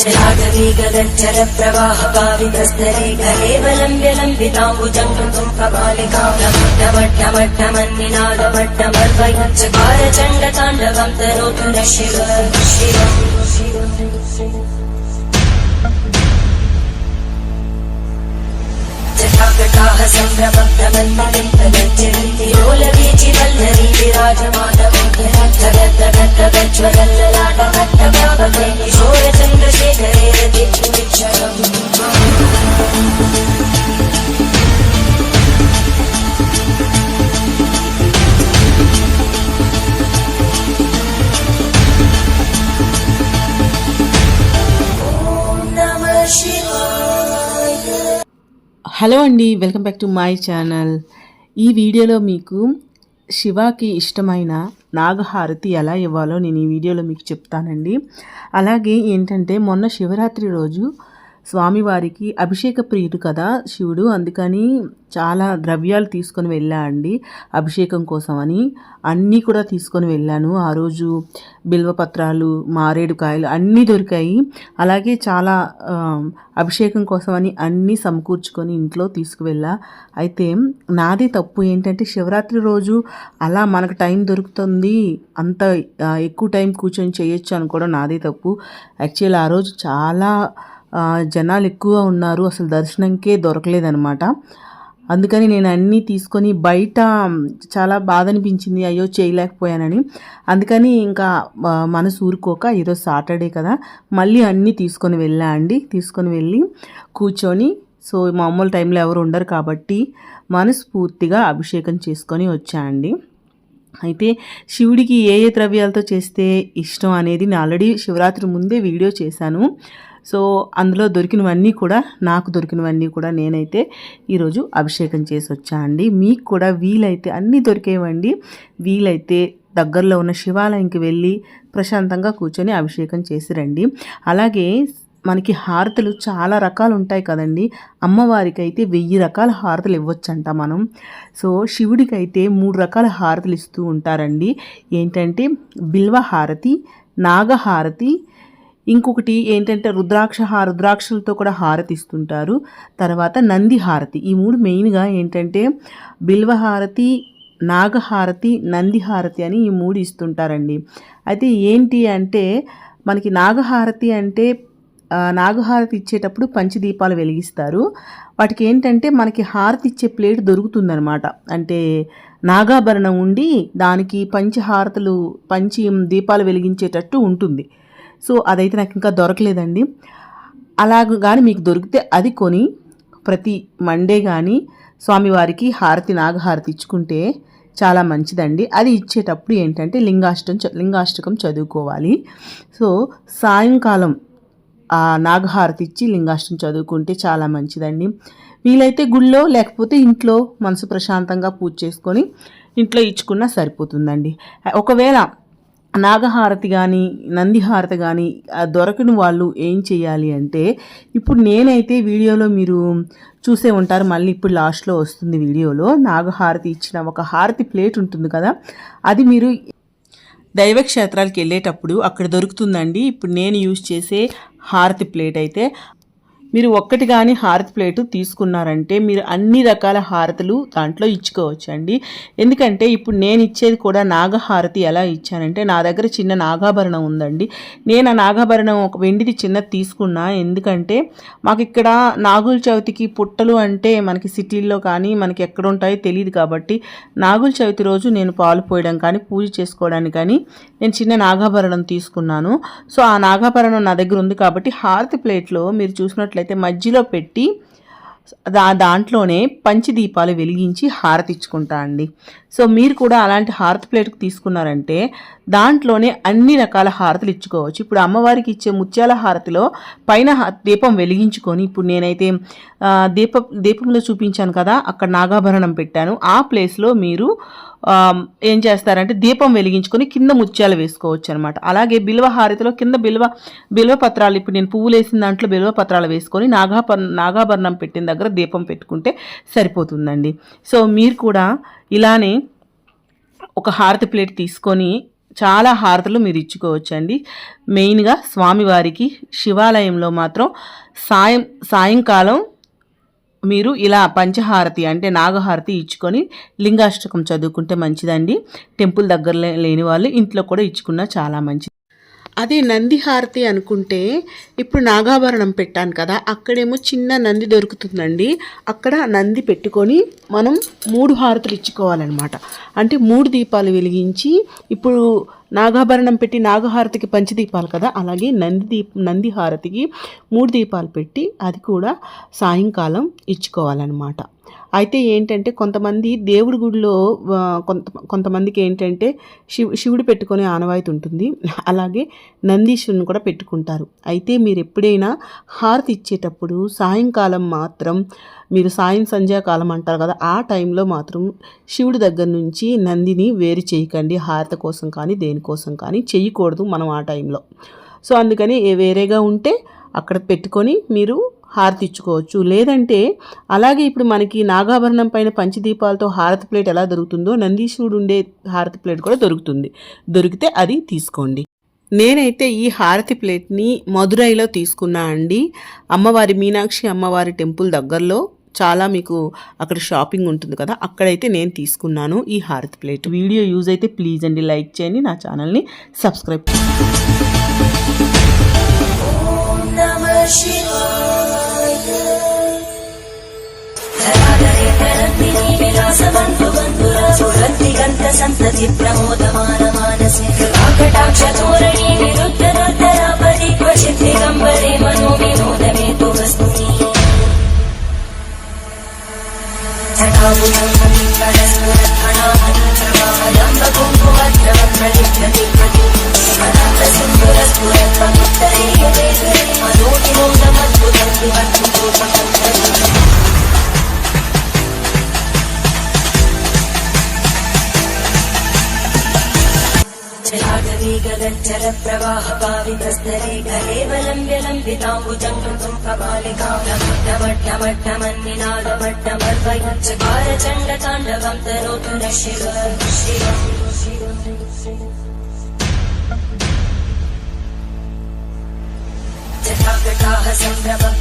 जलागरीगदज्जलप्रवाहपावितस्तरेकरेवलम्ब्य लम्बिताम्बुजङ्गम् कपालिकामन्निनादमट्टमर्वयच्चकारचण्डताण्डवम् तरोतु न शिव। जटाकटाः सम्भ्रमभ्रमन्मलिम् तदज्जलिरोलवीचिवल्लरी विराजमानमोदराज्जगद्दगद्दगज्ज्वलल्ललाटभट्टभावगे किशोरचन्द्रशे హలో అండి welcome back to my channel. ఈ వీడియోలో మీకు శివాకి ఇష్టమైన నాగహారతి ఎలా ఇవ్వాలో నేను ఈ వీడియోలో మీకు చెప్తానండి. అలాగే ఏంటంటే మొన్న శివరాత్రి రోజు స్వామివారికి అభిషేక ప్రియుడు కదా శివుడు. అందుకని చాలా ద్రవ్యాలు తీసుకొని వెళ్ళా అండి అభిషేకం కోసం అని అన్నీ కూడా తీసుకొని వెళ్ళాను. ఆ రోజు బిల్వపత్రాలు మారేడు కాయలు అన్నీ దొరికాయి. అలాగే చాలా అభిషేకం కోసం అని అన్నీ సమకూర్చుకొని ఇంట్లో తీసుకువెళ్ళా. అయితే నాది తప్పు ఏంటంటే శివరాత్రి రోజు అలా మనకు టైం దొరుకుతుంది అంత ఎక్కువ టైం కూర్చొని చేయొచ్చు అనుకోవడం నాదే తప్పు. యాక్చువల్ ఆ రోజు చాలా జనాలు ఎక్కువ ఉన్నారు అసలు దర్శనంకే దొరకలేదనమాట అందుకని నేను అన్నీ తీసుకొని బయట చాలా బాధ అనిపించింది అయ్యో చేయలేకపోయానని. అందుకని ఇంకా మనసు ఊరుకోక ఈరోజు సాటర్డే కదా మళ్ళీ అన్నీ తీసుకొని వెళ్ళా అండి. తీసుకొని వెళ్ళి కూర్చొని సో మామూలు టైంలో ఎవరు ఉండరు కాబట్టి మనస్ఫూర్తిగా అభిషేకం చేసుకొని వచ్చా అండి. అయితే శివుడికి ఏ ఏ ద్రవ్యాలతో చేస్తే ఇష్టం అనేది నేను ఆల్రెడీ శివరాత్రి ముందే వీడియో చేశాను. సో అందులో దొరికినవన్నీ కూడా నాకు దొరికినవన్నీ కూడా నేనైతే ఈరోజు అభిషేకం చేసి వచ్చా అండి. మీకు కూడా వీలైతే అన్నీ దొరికేవండి. వీలైతే దగ్గరలో ఉన్న శివాలయంకి వెళ్ళి ప్రశాంతంగా కూర్చొని అభిషేకం చేసి రండి. అలాగే మనకి హారతులు చాలా రకాలు ఉంటాయి కదండి. అమ్మవారికి అయితే వెయ్యి రకాల హారతులు ఇవ్వచ్చంట మనం. సో శివుడికి అయితే మూడు రకాల హారతులు ఇస్తూ ఉంటారండి. ఏంటంటే బిల్వ హారతి నాగహారతి ఇంకొకటి ఏంటంటే రుద్రాక్ష హా రుద్రాక్షలతో కూడా హారతి ఇస్తుంటారు తర్వాత నంది హారతి ఈ మూడు మెయిన్గా ఏంటంటే బిల్వ హారతి నాగహారతి నంది హారతి అని ఈ మూడు ఇస్తుంటారండి. అయితే ఏంటి అంటే మనకి నాగహారతి అంటే నాగహారతి ఇచ్చేటప్పుడు పంచదీపాలు వెలిగిస్తారు. వాటికి ఏంటంటే మనకి హారతి ఇచ్చే ప్లేట్ దొరుకుతుందనమాట అంటే నాగాభరణం ఉండి దానికి పంచహారతులు పంచి దీపాలు వెలిగించేటట్టు ఉంటుంది. సో అదైతే నాకు ఇంకా దొరకలేదండి. అలాగ కానీ మీకు దొరికితే అది కొని ప్రతి మండే కానీ స్వామివారికి హారతి నాగహారతి ఇచ్చుకుంటే చాలా మంచిదండి. అది ఇచ్చేటప్పుడు ఏంటంటే లింగాష్టం లింగాష్టకం చదువుకోవాలి. సో సాయంకాలం ఆ నాగహారతి ఇచ్చి లింగాష్టం చదువుకుంటే చాలా మంచిదండి. వీలైతే గుళ్ళో లేకపోతే ఇంట్లో మనసు ప్రశాంతంగా పూజ చేసుకొని ఇంట్లో ఇచ్చుకున్నా సరిపోతుందండి. ఒకవేళ నాగహారతి కానీ నందిహారతి కానీ దొరకని వాళ్ళు ఏం చేయాలి అంటే ఇప్పుడు నేనైతే వీడియోలో మీరు చూసే ఉంటారు మళ్ళీ ఇప్పుడు లాస్ట్లో వస్తుంది వీడియోలో నాగహారతి ఇచ్చిన ఒక హారతి ప్లేట్ ఉంటుంది కదా అది మీరు దైవ క్షేత్రాలకు వెళ్ళేటప్పుడు అక్కడ దొరుకుతుందండి. ఇప్పుడు నేను యూజ్ చేసే హారతి ప్లేట్ అయితే మీరు ఒక్కటి కానీ హారతి ప్లేటు తీసుకున్నారంటే మీరు అన్ని రకాల హారతులు దాంట్లో ఇచ్చుకోవచ్చు అండి ఎందుకంటే ఇప్పుడు నేను ఇచ్చేది కూడా నాగహారతి ఎలా ఇచ్చానంటే నా దగ్గర చిన్న నాగాభరణం ఉందండి. నేను ఆ నాగాభరణం ఒక వెండిది చిన్నది తీసుకున్నా. ఎందుకంటే మాకు ఇక్కడ నాగుల చవితికి పుట్టలు అంటే మనకి సిటీల్లో కానీ మనకి ఎక్కడ ఉంటాయో తెలియదు కాబట్టి నాగుల చవితి రోజు నేను పాలు పోయడం కానీ పూజ చేసుకోవడానికి కానీ నేను చిన్న నాగాభరణం తీసుకున్నాను. సో ఆ నాగాభరణం నా దగ్గర ఉంది కాబట్టి హారతి ప్లేట్లో మీరు చూసినట్లయితే మధ్యలో పెట్టి దా దాంట్లోనే పంచదీపాలు వెలిగించి హారతి ఇచ్చుకుంటా అండి. సో మీరు కూడా అలాంటి హారతి ప్లేట్కి తీసుకున్నారంటే దాంట్లోనే అన్ని రకాల హారతులు ఇచ్చుకోవచ్చు. ఇప్పుడు అమ్మవారికి ఇచ్చే ముత్యాల హారతిలో పైన దీపం వెలిగించుకొని ఇప్పుడు నేనైతే దీప దీపంలో చూపించాను కదా అక్కడ నాగాభరణం పెట్టాను. ఆ ప్లేస్లో మీరు ఏం చేస్తారంటే దీపం వెలిగించుకొని కింద ముత్యాలు వేసుకోవచ్చు అనమాట అలాగే బిల్వ హారతిలో కింద బిల్వ బిల్వ పత్రాలు ఇప్పుడు నేను పువ్వులు వేసిన దాంట్లో బిల్వ పత్రాలు వేసుకొని నాగాపర్ నాగాభరణం పెట్టిన దగ్గర దీపం పెట్టుకుంటే సరిపోతుందండి. సో మీరు కూడా ఇలానే ఒక హారతి ప్లేట్ తీసుకొని చాలా హారతులు మీరు ఇచ్చుకోవచ్చండి. మెయిన్గా స్వామివారికి శివాలయంలో మాత్రం సాయం సాయంకాలం మీరు ఇలా పంచహారతి అంటే నాగహారతి ఇచ్చుకొని లింగాష్టకం చదువుకుంటే మంచిదండి. టెంపుల్ దగ్గర లేని వాళ్ళు ఇంట్లో కూడా ఇచ్చుకున్నా చాలా మంచిది. అదే నంది హారతి అనుకుంటే ఇప్పుడు నాగాభరణం పెట్టాను కదా అక్కడేమో చిన్న నంది దొరుకుతుందండి. అక్కడ నంది పెట్టుకొని మనం మూడు హారతులు ఇచ్చుకోవాలన్నమాట. అంటే మూడు దీపాలు వెలిగించి ఇప్పుడు నాగాభరణం పెట్టి నాగహారతికి పంచదీపాలు కదా అలాగే నంది దీప్ నంది హారతికి మూడు దీపాలు పెట్టి అది కూడా సాయంకాలం ఇచ్చుకోవాలన్నమాట. అయితే ఏంటంటే కొంతమంది దేవుడి గుడిలో కొంత కొంతమందికి ఏంటంటే శివు శివుడు పెట్టుకునే ఆనవాయితీ ఉంటుంది. అలాగే నందీశ్వరుని కూడా పెట్టుకుంటారు. అయితే మీరు ఎప్పుడైనా హారతి ఇచ్చేటప్పుడు సాయంకాలం మాత్రం మీరు సాయం సంధ్యాకాలం అంటారు కదా ఆ టైంలో మాత్రం శివుడి దగ్గర నుంచి నందిని వేరు చేయకండి. హారతి కోసం కానీ దేనికోసం కానీ చేయకూడదు మనం ఆ టైంలో. సో అందుకని ఏ వేరేగా ఉంటే అక్కడ పెట్టుకొని మీరు హారతి ఇచ్చుకోవచ్చు లేదంటే అలాగే ఇప్పుడు మనకి నాగాభరణం పైన పంచదీపాలతో హారతి ప్లేట్ ఎలా దొరుకుతుందో నందీశ్వరుడు ఉండే హారతి ప్లేట్ కూడా దొరుకుతుంది. దొరికితే అది తీసుకోండి. నేనైతే ఈ హారతి ప్లేట్ని మదురైలో తీసుకున్నా అండి. అమ్మవారి మీనాక్షి అమ్మవారి టెంపుల్ దగ్గరలో చాలా మీకు అక్కడ షాపింగ్ ఉంటుంది కదా అక్కడైతే నేను తీసుకున్నాను ఈ హారతి ప్లేట్. వీడియో యూజ్ అయితే ప్లీజ్ అండి లైక్ చేయండి నా ఛానల్ని సబ్స్క్రైబ్ ॐ సంతతి ప్రమోదమాన మానసే. కటాక్ష ధోరణి నిరుద్ధ దుర్ధరాపరిక్వ శక్తి కంబరే మనో వినోదమే తు వస్తు प्रवाह पावितस्तरे कलेवलम्ब्य लम्बिताम्बुजं कृतं कपालिकामट्टमट्टमट्टमन्निनादमट्टमर्वयच्चकार चण्डताण्डवं तनोतु न शिव जटाकटाः सम्भ्रमभ्रमन्मलिन्दगच्छन्ति